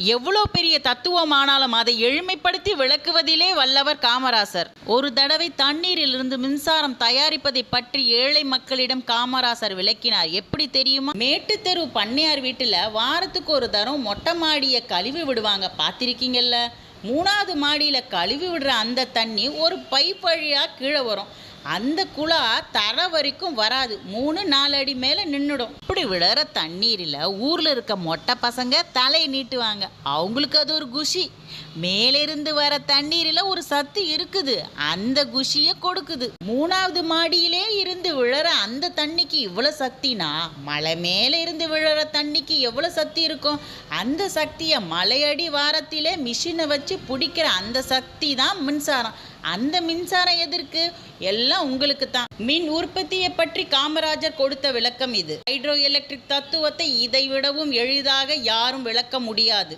எவ்வளோ பெரிய தத்துவமானாலும் அதை எளிமைப்படுத்தி விளக்குவதிலே வல்லவர் காமராசர். ஒரு தடவை தண்ணீரிலிருந்து மின்சாரம் தயாரிப்பதை பற்றி ஏழை மக்களிடம் காமராசர் விளக்கினார். எப்படி தெரியுமா? மேட்டுத்தெரு பண்ணையார் வீட்டில் வாரத்துக்கு ஒரு தரம் மொட்டை மாடியை கழுவி விடுவாங்க. பார்த்துருக்கீங்கல்ல? மூணாவது மாடியில் கழுவி விடுற அந்த தண்ணி ஒரு பைப் வழியாக கீழே வரும். அந்த குழா தர வரைக்கும் வராது. மூணு நாலு அடி மேலே நின்றுடும் இப்படி விழற தண்ணீரில் ஊரில் இருக்க மொட்டை பசங்க தலையை நீட்டுவாங்க. அவங்களுக்கு அது ஒரு குஷி. மேலிருந்து வர தண்ணீரில் ஒரு சத்து இருக்குது. அந்த குஷியை கொடுக்குது. மூணாவது மாடியிலே இருந்து விழற அந்த தண்ணிக்கு இவ்வளோ சக்தினா மலை மேலே இருந்து விழற தண்ணிக்கு எவ்வளோ சக்தி இருக்கும்? அந்த சக்தியை மலையடி வாரத்திலே மிஷினை வச்சு பிடிக்கிற அந்த சக்தி தான் மின்சாரம். அந்த மின்சாரம் எதற்கு எல்லாம் உங்களுக்கு தான் மின் உற்பத்தியை பற்றி காமராஜர் கொடுத்த விளக்கம் இது. ஹைட்ரோ எலக்ட்ரிக் தத்துவத்தை இதை விடவும் எளிதாக யாரும் விளக்க முடியாது.